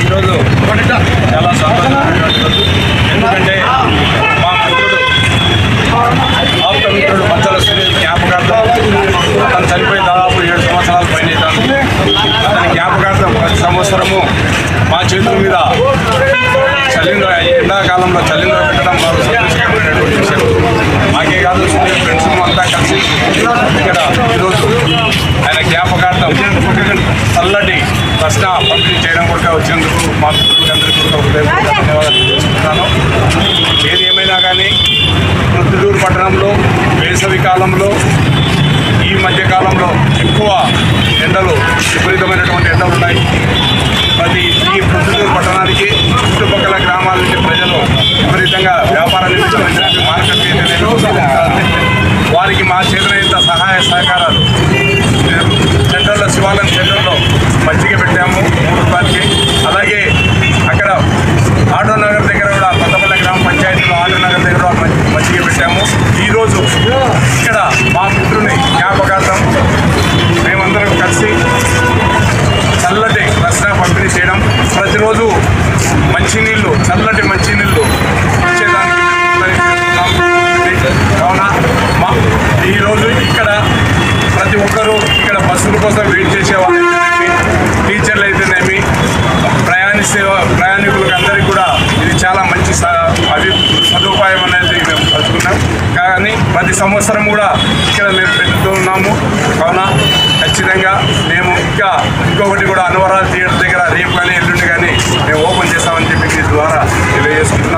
ఈరోజు చాలా సంతోషంగా ఎందుకంటే మా మిత్రుడు ఆప్త మిత్రుడు మచ్చల సునీల్ జ్ఞాపకార్థం అతను చనిపోయి దాదాపు ఏడు సంవత్సరాల పైన అవుతుంది. అతని జ్ఞాపకార్థం ప్రతి సంవత్సరము మా చేతుల మీద చలింద్ర ఎండాకాలంలో చలింద్ర పెట్టడం వారు విషయం మాకే కాదు సునీల్ ఫ్రెండ్స్ అంతా కలిసి ఇక్కడ ఈరోజు ఆయన జ్ఞాపకార్థం చల్లటి ప్రశ్న పంపిణీ చేయడం కూడా వచ్చినందుకు మా మిత్రులందరికీ కూడా హృదయపూర్వక ధన్యవాదాలు తెలియజేస్తున్నాను ఏది ఏమైనా కానీ ప్రొద్దుటూరు పట్టణంలో వేసవి కాలంలో ఈ మధ్యకాలంలో ఎక్కువ ఎండలు విపరీతమైనటువంటి ఎండలు ఉన్నాయి ప్రతి ఈ ప్రొద్దుటూరు పట్టణానికి చుట్టుపక్కల గ్రామాల నుంచి ప్రజలు విపరీతంగా మార్కెట్ వారికి మా చేతనైనంత సహాయ సహకారం సదుపాయం అనేది మేము పలుకున్నాం కానీ ప్రతి సంవత్సరం కూడా ఇక్కడ మేము పెట్టుతున్నాము కావున ఖచ్చితంగా మేము ఇంకా ఇంకొకటి కూడా అనవరాలు థియేటర్ దగ్గర రేపు కానీ ఎల్లుండి కానీ మేము ఓపెన్ చేస్తామని చెప్పి మీ ద్వారా తెలియజేసుకుంటున్నాం.